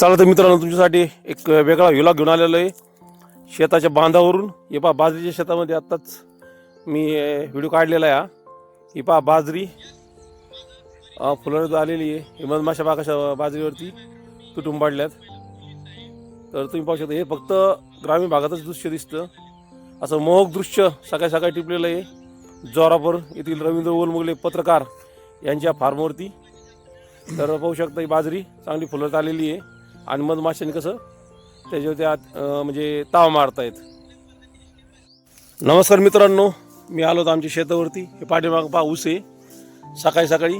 चला तर मित्रांनो तुमच्यासाठी एक वेगळा व्हिलॉग घेऊन आलेलो आहे. शेताच्या बांधावरून. हे पहा बाजरीच्या शेतामध्ये आत्ताच मी व्हिडिओ काढलेला आहे हा. ही पहा बाजरी. फुलं आलेली आहे. हे मधमाशा बागाच्या बाजरीवरती तुटून पाडल्यात. तर तुम्ही पाहू शकता हे फक्त ग्रामीण भागातच दृश्य दिसतं. असं मोहक दृश्य सकाळी सकाळी टिपलेलं आहे. जोरापूर येथील रवींद्र ओलमुगले पत्रकार यांच्या फार्मवरती तर पाहू शकता ही बाजरी चांगली फुलत आलेली आहे. आणि मधमाशांनी कसं त्याच्यावर त्या म्हणजे ताव मारतायत. नमस्कार मित्रांनो मी आलो होतो आमच्या शेतावरती. हे पाठीमाग पा ऊस आहे. सकाळी सकाळी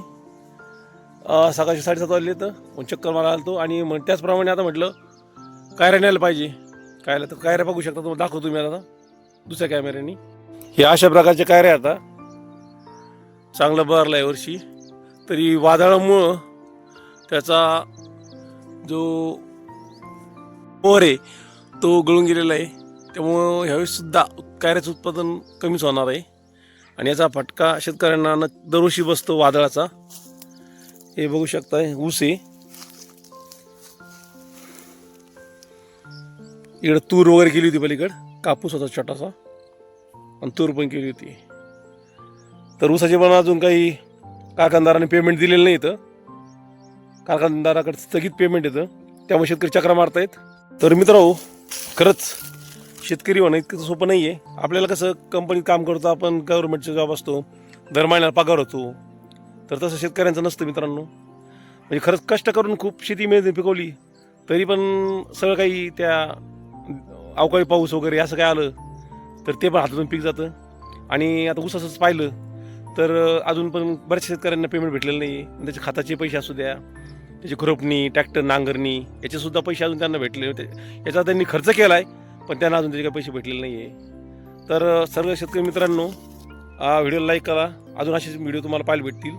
अं, सकाळचे साडेसात वाजले तर मग चक्कर मारा आलतो. आणि मग त्याचप्रमाणे आता म्हटलं कायऱ्या न्यायला पाहिजे. कायला तर कायऱ्या बघू शकता तुम्हाला दाखवतो मी आता. दुसऱ्या कॅमेऱ्याने हे अशा प्रकारचे कायऱ्या आता चांगलं बहरलं आहे वर्षी. तरी वादळामुळं त्याचा जो मोर आहे तो गळून गेलेला आहे. त्यामुळं ह्यावेळीसुद्धा कार्याचं उत्पादन कमीच होणार आहे. आणि याचा फटका शेतकऱ्यांना न दरवर्षी बसतो वादळाचा. हे बघू शकताय ऊस आहे. इकडं तूर वगैरे केली होती पलीकडं. कापूस होता छोटासा. आणि तूर पण केली होती. तर ऊसाचे पण अजून काही कारखानदाराने पेमेंट दिलेलं नाही इथं. कारखानदाराकडे स्थगित पेमेंट येतं. त्यामुळे शेतकरी चक्रा मारतायत. तर मित्रांनो खरंच शेतकरी होणं इतकं सोपं नाही आहे आपल्याला कसं कंपनीत काम करतो आपण गव्हर्नमेंटचा जॉब असतो दर महिन्याला पगार होतो. तर तसं शेतकऱ्यांचं नसतं मित्रांनो. म्हणजे खरंच कष्ट करून खूप शेती मिळते पिकवली. तरी पण सगळं काही त्या अवकाळी पाऊस वगैरे असं काय आलं तर ते पण हातातून पीक जातं. आणि आता ऊसाचंच पाहिलं तर अजून पण बऱ्याच शेतकऱ्यांना पेमेंट भेटलेलं नाही आहे त्याचे खताचे पैसे असू द्या त्याची खुरपणी ट्रॅक्टर नांगरणी याचेसुद्धा पैसे अजून त्यांना भेटले होते. याचा त्यांनी खर्च केला आहे पण त्यांना अजून त्याचे काही पैसे भेटलेले नाही आहे तर सर्व शेतकरी मित्रांनो व्हिडिओ लाईक करा. अजून असेच व्हिडिओ तुम्हाला पाहायला भेटतील.